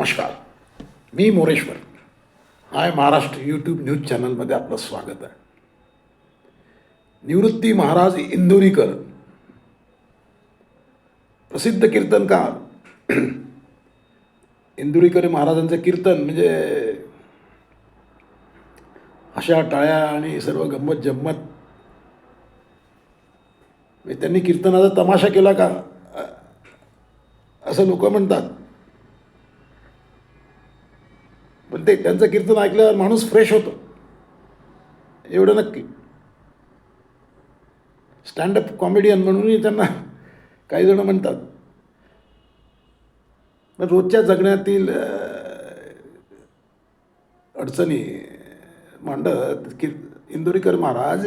नमस्कार. मी Moreshwar hi Maharashtra YouTube news चॅनलमध्ये आपलं स्वागत आहे. निवृत्ती महाराज इंदोरीकर. प्रसिद्ध कीर्तनकार. इंदुरीकर महाराजांचं कीर्तन म्हणजे अशा टाळ्या आणि सर्व गंमत जम्मत. म्हणजे त्यांनी कीर्तनाचा तमाशा केला का? असं लोक म्हणतात. पण ते त्यांचं कीर्तन ऐकल्यावर माणूस फ्रेश होतो. एवढं नक्की. स्टँडअप कॉमेडियन म्हणूनही त्यांना काही जण म्हणतात. पण रोजच्या जगण्यातील अडचणी मांडत की इंदोरीकर महाराज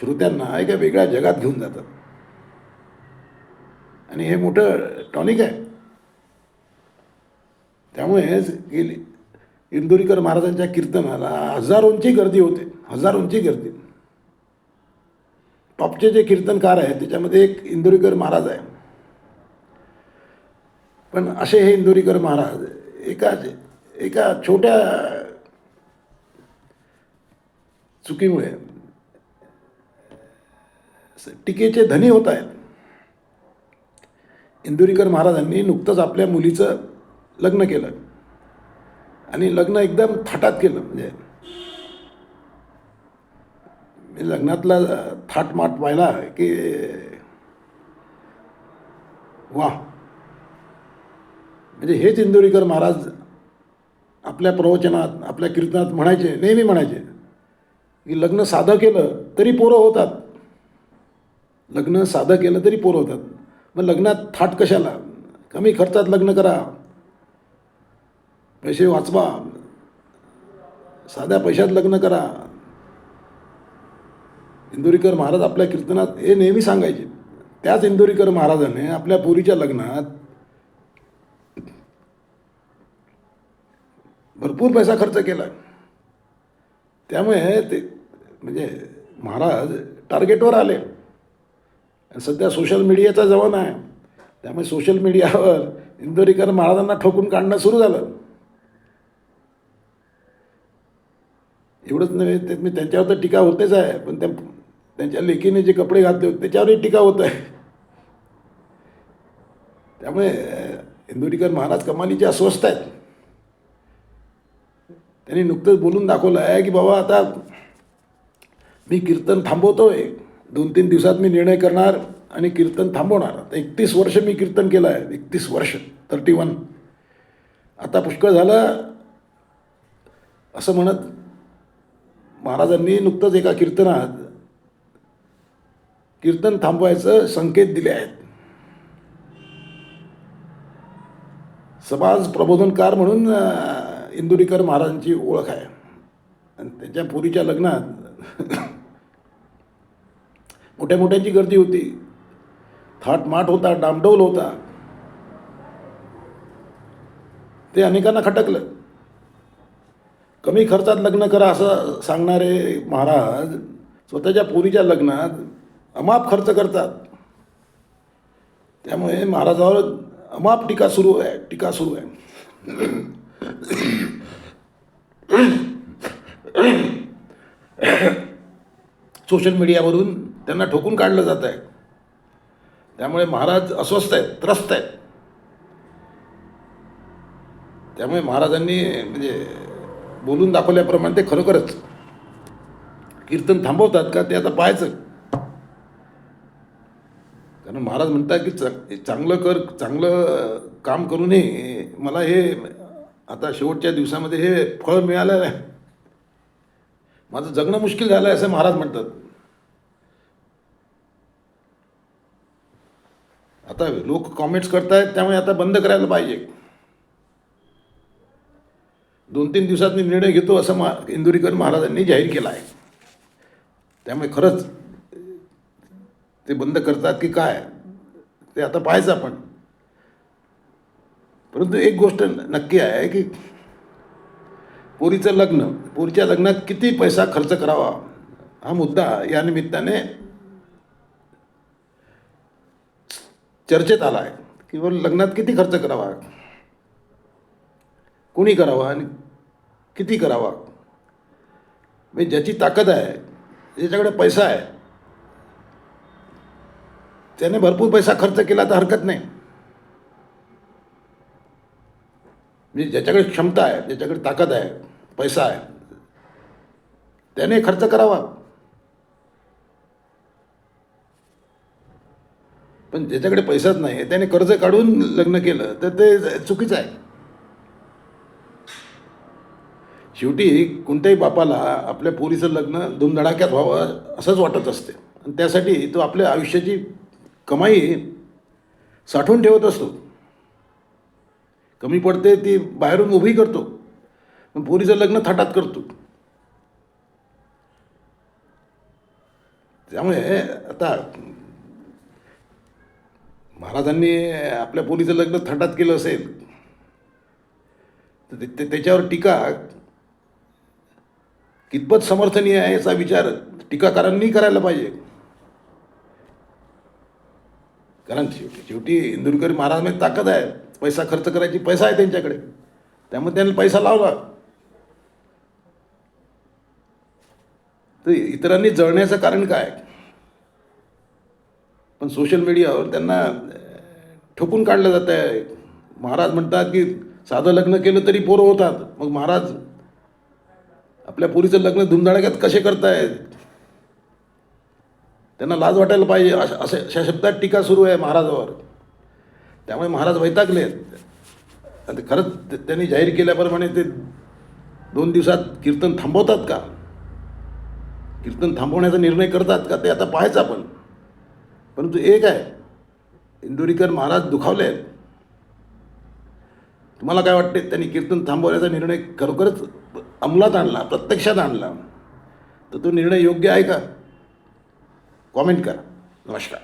श्रोत्यांना एका वेगळ्या जगात घेऊन जातात. आणि हे मोठं टॉनिक आहे. त्यामुळेच गेली. इंदोरीकर महाराजांच्या कीर्तनाला हजारोंची गर्दी होते. हजारोंची गर्दी. टॉपचे जे कीर्तनकार आहेत त्याच्यामध्ये एक इंदोरीकर महाराज आहे. पण असे हे इंदोरीकर महाराज एका एका छोट्या चुकीमुळे टीकेचे धनी होत आहेत. इंदुरीकर महाराजांनी नुकतंच आपल्या मुलीचं लग्न केलं. आणि लग्न एकदम थाटात केलं म्हणजे. मी लग्नातला थाटमाट पाहिला की वा. म्हणजे हेच इंदुरीकर महाराज आपल्या प्रवचनात आपल्या कीर्तनात म्हणायचे नेहमी म्हणायचे की लग्न साधं केलं तरी पोरं होतात. लग्न साधं केलं तरी पोरं होतात. मग लग्नात थाट कशाला? कमी खर्चात लग्न करा. पैसे वाचवा. साध्या पैशात लग्न करा. इंदुरीकर महाराज आपल्या कीर्तनात हे नेहमी सांगायचे. त्याच इंदुरीकर महाराजाने आपल्या पोरीच्या लग्नात भरपूर पैसा खर्च केला. त्यामुळे ते म्हणजे महाराज टार्गेटवर आले. सध्या सोशल मीडियाचा जमाना आहे. त्यामुळे सोशल मीडियावर इंदोरीकर महाराजांना ठोकून काढणं सुरू झालं. एवढंच नव्हे ते मी त्यांच्यावर तर टीका होतेच आहे पण त्या त्यांच्या लेखीने जे कपडे घातले होते त्याच्यावरही टीका होत आहे. त्यामुळे इंदोरीकर महाराज कमालीचे अस्वस्थ आहेत त्यांनी नुकतंच बोलून दाखवलं आहे की बाबा आता मी कीर्तन थांबवतोय दोन तीन दिवसात मी निर्णय करणार आणि कीर्तन थांबवणार. आता एकतीस वर्ष मी कीर्तन केलं आहे एकतीस वर्ष थर्टी वन आता पुष्कळ झालं असं म्हणत महाराजांनी नुकतंच एका कीर्तनात कीर्तन थांबवायचं संकेत दिले आहेत. समाज प्रबोधनकार म्हणून इंदुरीकर महाराजांची ओळख आहे. आणि त्यांच्या पुरीच्या लग्नात मोठ्या मोठ्यांची गर्दी होती. थाटमाट होता डामडौल होता. ते अनेकांना खटकलं. कमी खर्चात लग्न करा असं सांगणारे महाराज स्वतःच्या पोरीच्या लग्नात अमाप खर्च करतात. त्यामुळे महाराजावर अमाप टीका सुरू आहे टीका सुरू आहे. सोशल मीडियावरून त्यांना ठोकून काढलं जात आहे. त्यामुळे महाराज अस्वस्थ आहेत त्रस्त आहेत. त्यामुळे महाराजांनी म्हणजे बोलून दाखवल्याप्रमाणे ते खरोखरच कीर्तन थांबवतात का ते आता पाहायचं. कारण महाराज म्हणतात की चांगलं कर चांगलं काम करूनही मला हे आता शेवटच्या दिवसामध्ये हे फळ मिळालेलं आहे. माझं जगणं मुश्किल झालं आहे असं महाराज म्हणतात. आता लोक कॉमेंट्स करतायत त्यामुळे आता बंद करायला पाहिजे. दोन तीन दिवसात मी निर्णय घेतो असं मा इंदुरीकर महाराजांनी जाहीर केला आहे. त्यामुळे खरंच ते बंद करतात की काय ते आता पाहायचं आपण. परंतु एक गोष्ट नक्की आहे की पोरीचं लग्न पोरीच्या लग्नात किती पैसा खर्च करावा हा मुद्दा या निमित्ताने चर्चेत आला आहे. किंवा लग्नात किती खर्च करावा? कुणी करावा आणि किती करावा? म्हणजे ज्याची ताकद आहे ज्याच्याकडे पैसा आहे त्याने भरपूर पैसा खर्च केला तर हरकत नाही. म्हणजे ज्याच्याकडे क्षमता आहे ज्याच्याकडे ताकद आहे पैसा आहे त्याने खर्च करावा. पण ज्याच्याकडे पैसाच नाही त्याने कर्ज काढून लग्न केलं तर ते चुकीचं आहे. शेवटी कोणत्याही बापाला आपल्या पोरीचं लग्न धुमधडाक्यात व्हावं असंच वाटत असते. आणि त्यासाठी तो आपल्या आयुष्याची कमाई साठवून ठेवत असतो. कमी पडते ती बाहेरून उभी करतो. पण पोरीचं लग्न थाटात करतो. त्यामुळे आता महाराजांनी आपल्या पोरीचं लग्न थाटात केलं असेल तर ते- ते- त्याच्यावर टीका कितपत समर्थनीय आहे याचा विचार टीकाकारांनी करायला पाहिजे. कारण शेवटी शेवटी इंदुरकर महाराजांमध्ये ताकद आहे. पैसा खर्च करायची पैसा आहे त्यांच्याकडे. त्यामुळे त्यांनी पैसा लावला. तर इतरांनी जळण्याचं कारण काय? पण सोशल मीडियावर त्यांना ठोकून काढलं जात आहे महाराज म्हणतात की साधं लग्न केलं तरी पोरं होतात. मग महाराज आपल्या पोरीचं लग्न धुमधडाक्यात कसे करतायत? त्यांना लाज वाटायला पाहिजे. अशा अशा अशा शब्दात टीका सुरू आहे महाराजावर. त्यामुळे महाराज वैतागले आता खरंच त्यांनी जाहीर केल्याप्रमाणे ते दोन दिवसात कीर्तन थांबवतात का? कीर्तन थांबवण्याचा निर्णय करतात का? ते आता पाहायचं आपण. परंतु एक आहे. इंदुरीकर महाराज दुखावले आहेत तुम्हाला काय वाटते? त्यांनी कीर्तन थांबवण्याचा निर्णय खरोखरच अंमलात आणला प्रत्यक्षात आणला. तर तो निर्णय योग्य आहे का? कॉमेंट करा. नमस्कार.